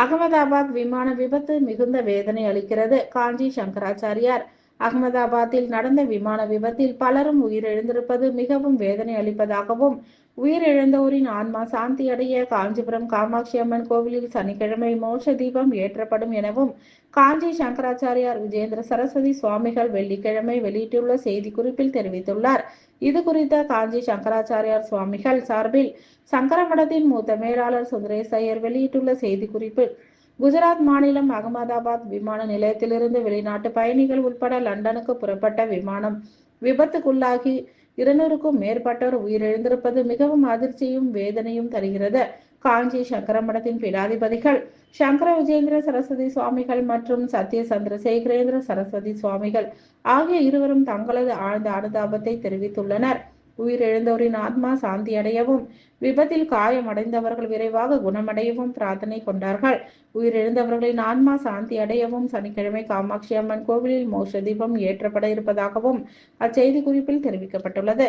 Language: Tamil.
அகமதாபாத் விமான விபத்து மிகுந்த வேதனை அளிக்கிறது. காஞ்சி சங்கராச்சாரியார் அகமதாபாத்தில் நடந்த விமான விபத்தில் பலரும் உயிரிழந்திருப்பது மிகவும் வேதனை அளிப்பதாகவும் உயிரிழந்தோரின் ஆன்மா சாந்தி அடைய காஞ்சிபுரம் காமாட்சி அம்மன் கோவிலில் சனிக்கிழமை மோட்ச தீபம் ஏற்றப்படும் எனவும் காஞ்சி சங்கராச்சாரியார் விஜேந்திர சரஸ்வதி சுவாமிகள் வெள்ளிக்கிழமை வெளியிட்டுள்ள செய்திக்குறிப்பில் தெரிவித்துள்ளார். இது குறித்த காஞ்சி சங்கராச்சாரியார் சுவாமிகள் சார்பில் சங்கரமடத்தின் மூத்த மேலாளர் சுந்தரேஷ் ஐயர் வெளியிட்டுள்ள செய்திக்குறிப்பு குஜராத் மாநிலம் அகமதாபாத் விமான நிலையத்திலிருந்து வெளிநாட்டு பயணிகள் உட்பட லண்டனுக்கு புறப்பட்ட விமானம் விபத்துக்குள்ளாகி இருநூறுக்கும் மேற்பட்டோர் உயிரிழந்திருப்பது மிகவும் அதிர்ச்சியும் வேதனையும் தருகிறது. காஞ்சி சங்கரமடத்தின் பீடாதிபதிகள் சங்கர விஜேந்திர சரஸ்வதி சுவாமிகள் மற்றும் சத்ய சந்திரசேகரேந்திர சரஸ்வதி சுவாமிகள் ஆகிய இருவரும் தங்களது ஆழ்ந்த அனுதாபத்தை தெரிவித்துள்ளனர். உயிரிழந்தோரின் ஆத்மா சாந்தி அடையவும் விபத்தில் காயமடைந்தவர்கள் விரைவாக குணமடையவும் பிரார்த்தனை கொண்டார்கள். உயிரிழந்தவர்களின் ஆன்மா சாந்தி அடையவும் சனிக்கிழமை காமாட்சி அம்மன் கோவிலில் மோஷ தீபம் ஏற்றப்பட இருப்பதாகவும் அச்செய்தி குறிப்பில் தெரிவிக்கப்பட்டுள்ளது.